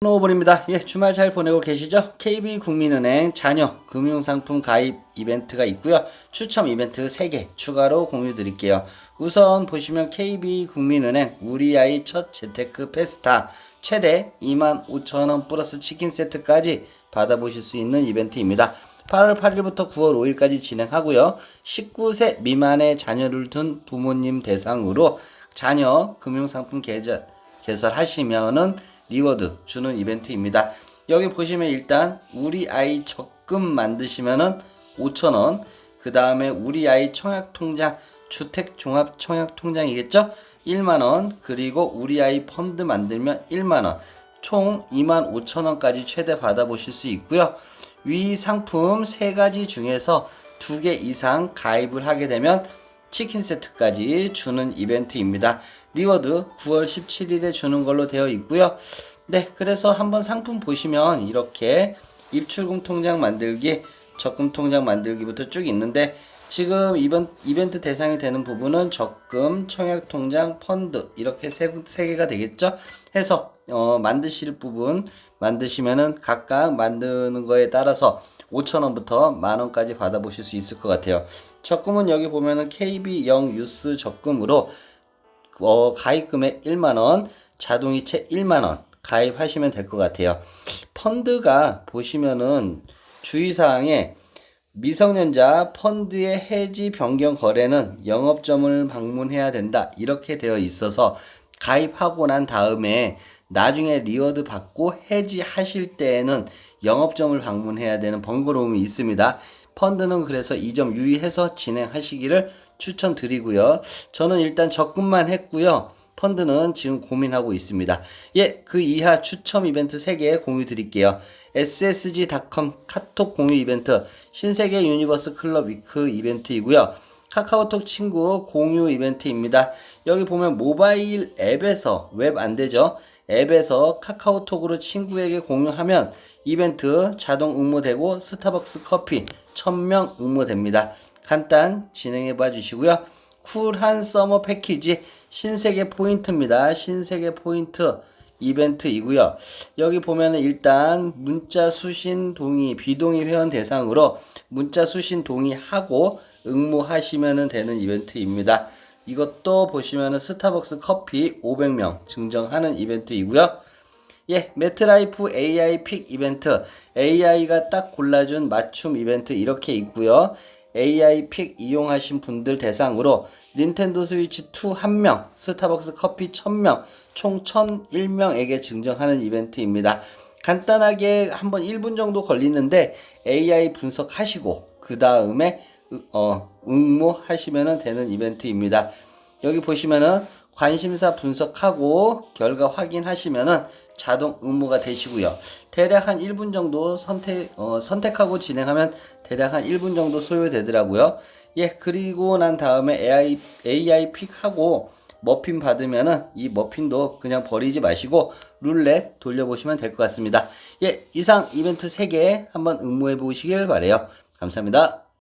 노브입니다. 예, 주말 잘 보내고 계시죠? KB국민은행 자녀 금융상품 가입 이벤트가 있고요. 추첨 이벤트 3개 추가로 공유 드릴게요. 우선 보시면 KB국민은행 우리 아이 첫 재테크 페스타 최대 25,000원 플러스 치킨 세트까지 받아보실 수 있는 이벤트입니다. 8월 8일부터 9월 5일까지 진행하고요. 19세 미만의 자녀를 둔 부모님 대상으로 자녀 금융상품 계좌 개설하시면은 리워드 주는 이벤트입니다. 여기 보시면 일단 우리 아이 적금 만드시면은 5,000원, 그 다음에 우리 아이 청약통장, 주택종합 청약통장이겠죠? 1만원, 그리고 우리 아이 펀드 만들면 1만원, 총 2만 5천원까지 최대 받아보실 수 있고요. 위 상품 3가지 중에서 2개 이상 가입을 하게 되면 치킨 세트까지 주는 이벤트입니다. 리워드 9월 17일에 주는 걸로 되어 있고요. 네, 그래서 한번 상품 보시면 이렇게 입출금 통장 만들기, 적금 통장 만들기부터 쭉 있는데 지금 이번 이벤트 대상이 되는 부분은 적금, 청약 통장, 펀드 이렇게 세, 세 개가 되겠죠. 해서 어, 만드실 부분 만드시면은 각각 만드는 거에 따라서 5,000원부터 만원까지 받아보실 수 있을 것 같아요. 적금은 여기 보면은 KB0 유스 적금으로 어, 가입금액 1만원, 자동이체 1만원 가입하시면 될 것 같아요. 펀드가 보시면은 주의사항에 미성년자 펀드의 해지 변경 거래는 영업점을 방문해야 된다. 이렇게 되어 있어서 가입하고 난 다음에 나중에 리워드 받고 해지하실 때에는 영업점을 방문해야 되는 번거로움이 있습니다. 펀드는 그래서 이 점 유의해서 진행하시기를 추천드리고요. 저는 일단 적금만 했고요. 펀드는 지금 고민하고 있습니다. 예, 그 이하 추첨 이벤트 3개 공유 드릴게요. ssg.com 카톡 공유 이벤트, 신세계 유니버스 클럽 위크 이벤트이고요. 카카오톡 친구 공유 이벤트입니다. 여기 보면 모바일 앱에서 웹 안 되죠? 앱에서 카카오톡으로 친구에게 공유하면 이벤트 자동 응모되고 스타벅스 커피 1000명 응모됩니다. 간단 진행해 봐 주시고요. 쿨한 서머 패키지 신세계 포인트입니다. 신세계 포인트 이벤트이고요. 여기 보면은 일단 문자 수신 동의 비동의 회원 대상으로 문자 수신 동의하고 응모하시면 되는 이벤트입니다. 이것도 보시면은 스타벅스 커피 500명 증정하는 이벤트이고요. 예, 매트라이프 AI 픽 이벤트. AI가 딱 골라준 맞춤 이벤트 이렇게 있고요. AI 픽 이용하신 분들 대상으로 닌텐도 스위치 2 1명, 스타벅스 커피 1000명, 총 1001명에게 증정하는 이벤트입니다. 간단하게 한번 1분 정도 걸리는데 AI 분석하시고 그 다음에 어, 응모하시면 되는 이벤트입니다. 여기 보시면은 관심사 분석하고 결과 확인하시면은 자동 응모가 되시고요. 대략 한 1분 정도 선택, 어, 선택하고 진행하면 대략 한 1분 정도 소요되더라고요. 예, 그리고 난 다음에 AI, AI 픽하고 머핀 받으면은 이 머핀도 그냥 버리지 마시고 룰렛 돌려보시면 될 것 같습니다. 예, 이상 이벤트 3개 한번 응모해 보시길 바래요. 감사합니다.